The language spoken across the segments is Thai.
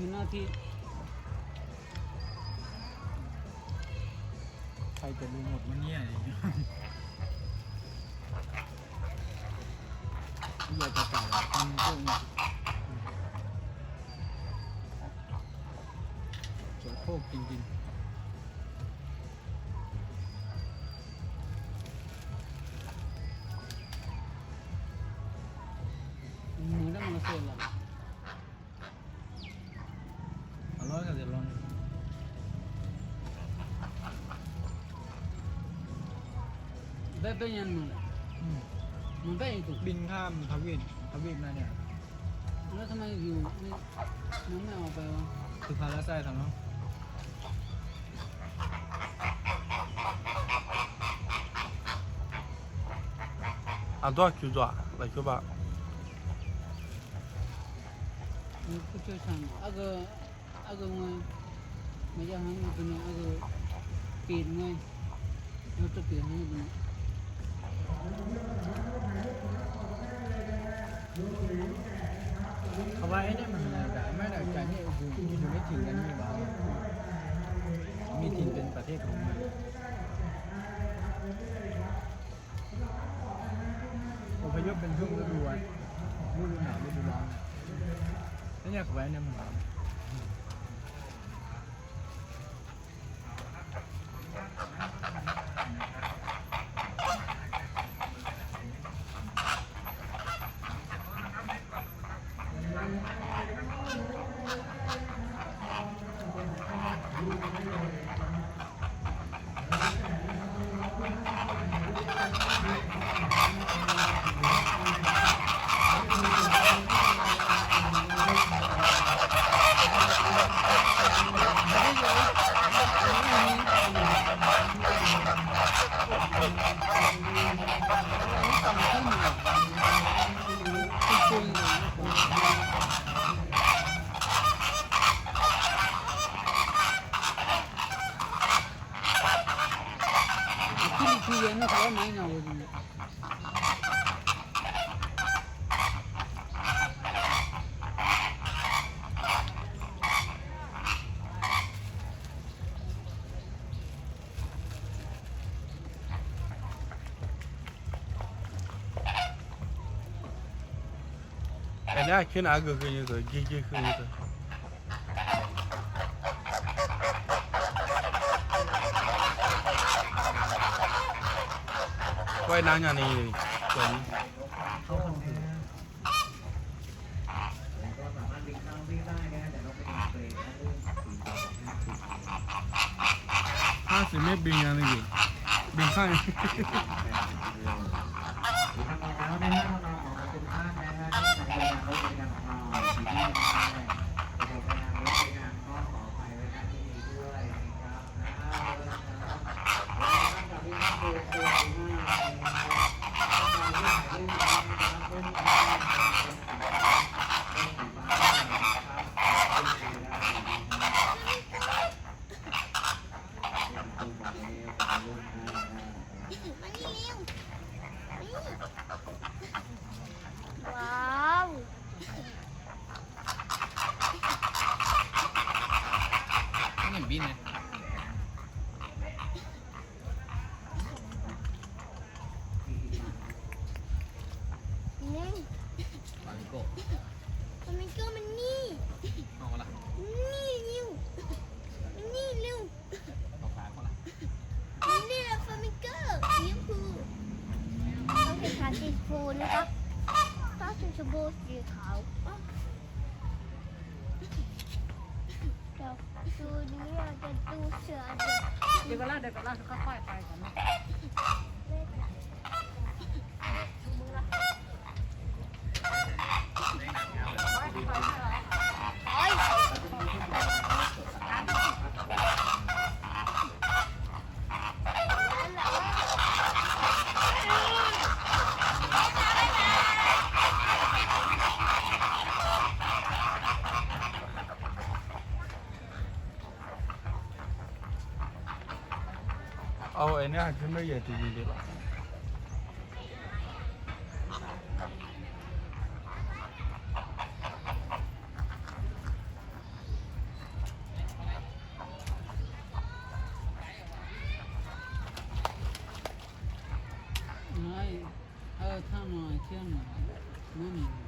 คือหน้าที่ ใครจะรู้หมดมันเนี่ยอะไรอย่างเงี้ยอยากจะกล่าวว่าทำเรื่องโสโครกจริงมือได้มันก็เได้เป็นยันมือ อืม มันได้อีกตุก บินข้ามทวีปทวีปนั่นเนี่ย แล้วทำไมอยู่นี่น้องไม่ออกไปวะ คือพาราไซต์ทำเนาะ 啊，多少 Q 多少？来 Q 吧。 มีผู้เชี่ยวชาญอาก็อาก็งวยไม่ใช่หัน เขาว่าไอ้เนี่ยมันอะไรกันไม่ได้ใจนี่คืออยู่ไม่ถึงกันมีบ้างมีถิ่นเป็นประเทศของมันอพยพเป็นช่วงฤดูอะฤดูหนาวฤดูร้อนอะแล้วเนี่ยเขาไว้เนี่ยมัน หนาวที่ที่เรียนนี่เว่ายน้ำอย่างนี้เลยตัวนี้ห้าสิบเมตรบินอย่างนี้อยู่บินข้างมานี่เร็วนี่ว้าว ไม่เห็นบินเลย นี่ ปาลิโก้ มันไม่ก็มันนี่ เอาละ นี่เร็วนี่เร็ว เอาขาเขาละ นี่แหละฟามิงโก้สีชมพูานสีชมพูนะครับถ้าสีชมพูสีขาวเดี๋ยวดูนี้เราจะดูเสือเดี๋ยวเดี๋ยวก็ล่าเดี๋ยวก็ล่าค่อยๆไปก่อนนะ 今天出门也注意点吧。哎，还有他们家呢，哪里？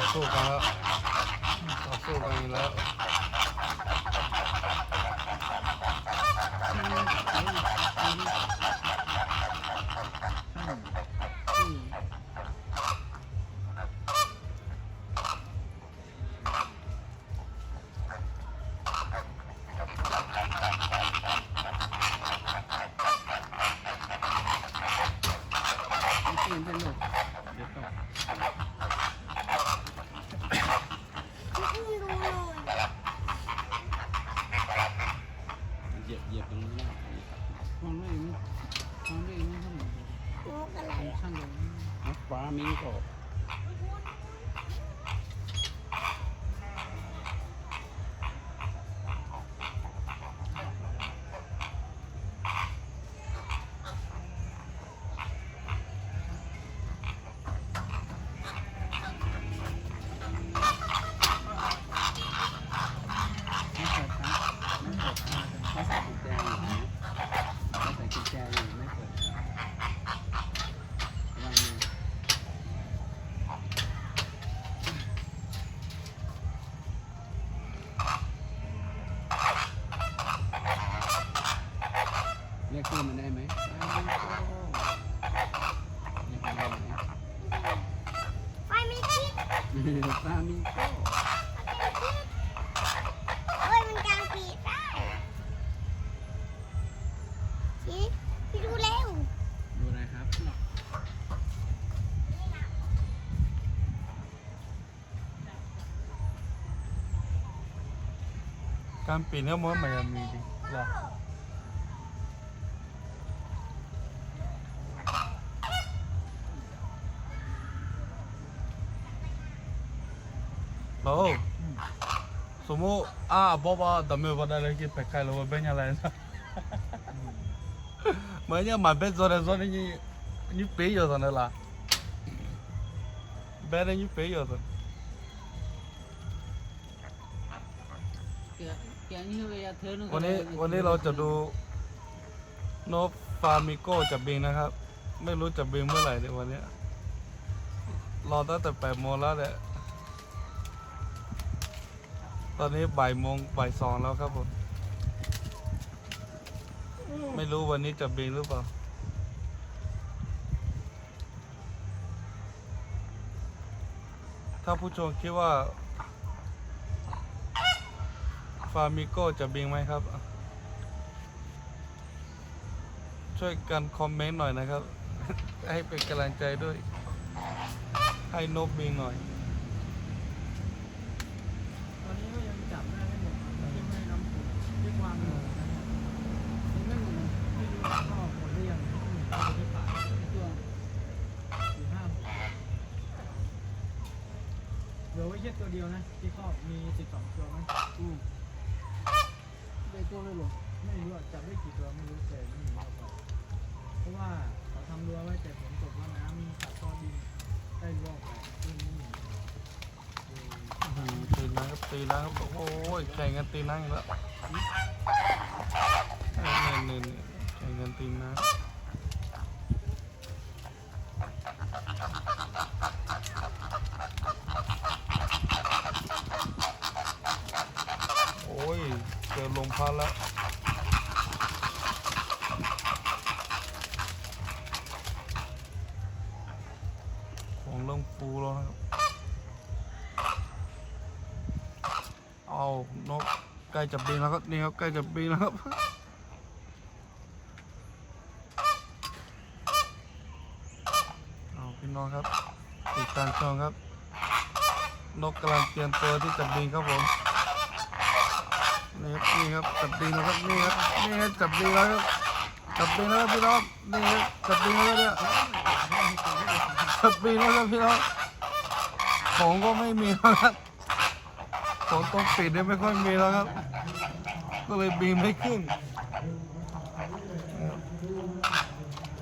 อสู้กันแล้วต่อสู้กันอีกแล้วเป็นหลกเดี๋ยวก่อน ได้ไหมฟามิงโกเรียกมันได้ไหมไฟไม่คิดฟามิงโกเอ้ยมันกลางปีกได้พี่พี่ดูเร็วดูอะไรครับการปีนก็มันมันมีจริงหรอโอ้าเป็นโซนโซนนี่นี่เปย์อยู่ตอนนั้นล่ะเบรนี่เปย์อยู่ตอนแกแกนี่เวลาเธอวันนี้วันนี้เราจะดูนกฟามิโก้จะบินนะครับ ไม่รู้จะบินเมื่อไหร่ในยวันเนี้ยรอตั้งแต่แปดโมงแล้วแหละ ตอนนี้บ่ายโมงบ่ายสองแล้วครับผม ไม่รู้วันนี้จะบินหรือเปล่า ถ้าผู้ชมคิดว่า ฟามิโกจะบินไหมครับ ช่วยกันคอมเมนต์หน่อยนะครับ ให้เป็นกำลังใจด้วย ให้นบบินหน่อย ตอนนี้ก็ยังจับได้ไม่หมดยังไม่น้ำผุดด้วยความหนึ่งนะครับยังไม่หมดไม่รู้ว่าพ่อหมดหรือยังเอาไปที่ป่า ตัว สี่ห้าหกเหลือไว้แค่ ตัวเดียวนะที่ครอบมีสิบสองตัวไหมอืมได้ตัวเลยเหรอไม่รู้อะจับได้กี่ตัวไม่รู้แต่ไม่มีเอาไปเพราะว่าเขาทำรั้วไว้แต่ฝนตกแล้วน้ำขัดก้อนดินได้รั้วออกไปซึ่งไม่มีอืมตีน้ำครับตีน้ำครับโอ้ยแข่งกันตีน้ำอีกแล้วเนี่ยเนี่ยเนี่ยแข่งกันตีน้ำโอ้ จอลมพัดแล้วของเริ่มฟูแล้วครับ เอานกใกล้จะบินแล้วครับนี่ครับใกล้จะบินแล้วครับเอาพี่น้องครับติดตามชมครับ นกกำลังเตรียมตัวที่จะบินครับผม นี่ครับนี่ครับจับบินแล้วครับนี่ครับนี่ครับจับบินแล้วครับจับบินแล้วครับพี่น้องนี่ครับจับบินแล้วเนี่ยจับบินแล้วครับพี่น้องของก็ไม่มีแล้วครับของต้องปิดเนี่ยไม่ค่อยมีแล้วครับ ก็เลยบีมไม่ขึ้น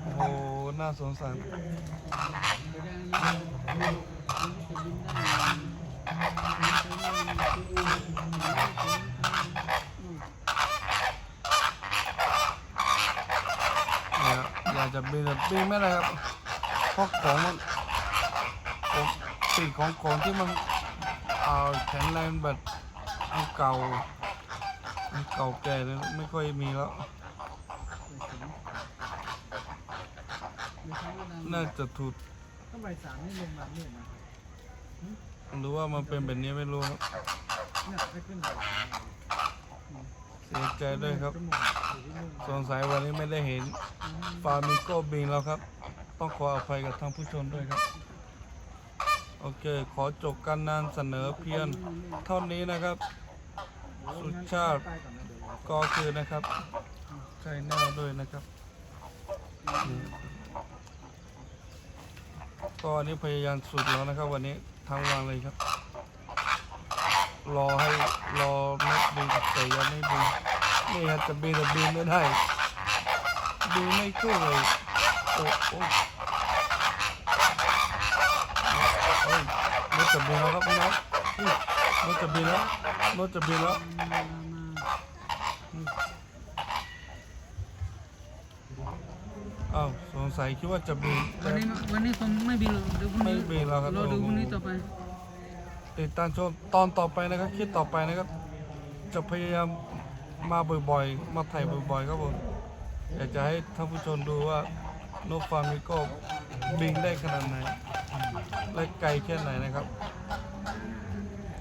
โอ้โหน่าสงสาร จะได้นะมันจะบินได้อืม เนี่ย อยากจะบินแต่บินไม่ได้ครับเพราะของมันผมติดของของที่มันเอาแข็งแรงแบบอันเก่าอันเก่าแก่เลยไม่ค่อยมีแล้วไม่ใช่ว่าดังน่าจะถูกก็ใบสามนี่ลงมาเนี่ยนะหรือว่ามันเป็นแบบนี้ไม่รู้ครับเนี่ยให้ขึ้นไป เสียใจด้วยครับ สงสัยวันนี้ไม่ได้เห็นฟาร์มิโก้บินแล้วครับ ต้องขออภัยกับท่านผู้ชมด้วยครับ โอเค ขอจบการนำเสนอเพียงเท่านี้นะครับ สุชาติไปก่อนนะเดี๋ยวเราก็คือนะครับ ใช่แน่ด้วยนะครับ ก็อันนี้พยายามสุดแล้วนะครับ วันนี้ทั้งวันเลยครับ รอให้รอเม็ดบินแต่ยังไม่บินนี่ครับจะบินแต่บินไม่ได้บินไม่ขึ้นเลยโอ้โอ้เฮ้ยรถจะบินแล้วครับพี่น้องเฮ้ยรถจะบินแล้วรถจะบินแล้วอ้าวสงสัยคิดว่าจะบินวันนี้วันนี้คงไม่บินหรอกเดี๋ยวพรุ่งนี้ไม่บินแล้วครับรอดูพรุ่งนี้ต่อไป ติดตามชมตอนต่อไปนะครับคลิปต่อไปนะครับ จะพยายามมาบ่อยๆ มาถ่ายบ่อยๆ ครับผมอยากจะให้ท่านผู้ชมดูว่านกฟาร์มิโก้บินได้ขนาดไหน และไกลแค่ไหนนะครับ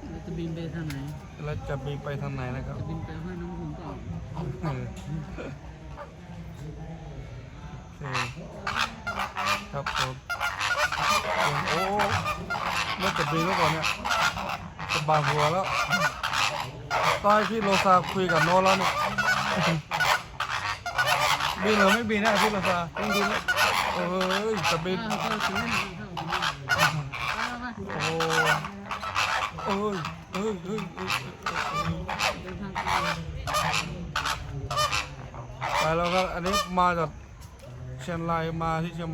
เราจะบินไปทางไหน และจะบินไปทางไหนนะครับ จะบินไปห้วยน้ำขุนเปล่าเออโอเคครับผมโอ้เริ่มจะบินแล้วก่อนเนี่ยจะ บางหัวแล้วตอนพี่โรซาคุยกับโนตแล้วเนี่ยบินหรือไม่บินนะพี่โรซาต้องบินแล้วเอ้ยจะบินอ่าเข้าถึงแล้วเข้าถึงแล้วไปไปโอ้เอ้ยเอ้ยเอ้ยเอ้ยเอ้ยเดินทางไปไปแล้วครับอันนี้มาจากเชียงรายมาที่เชียง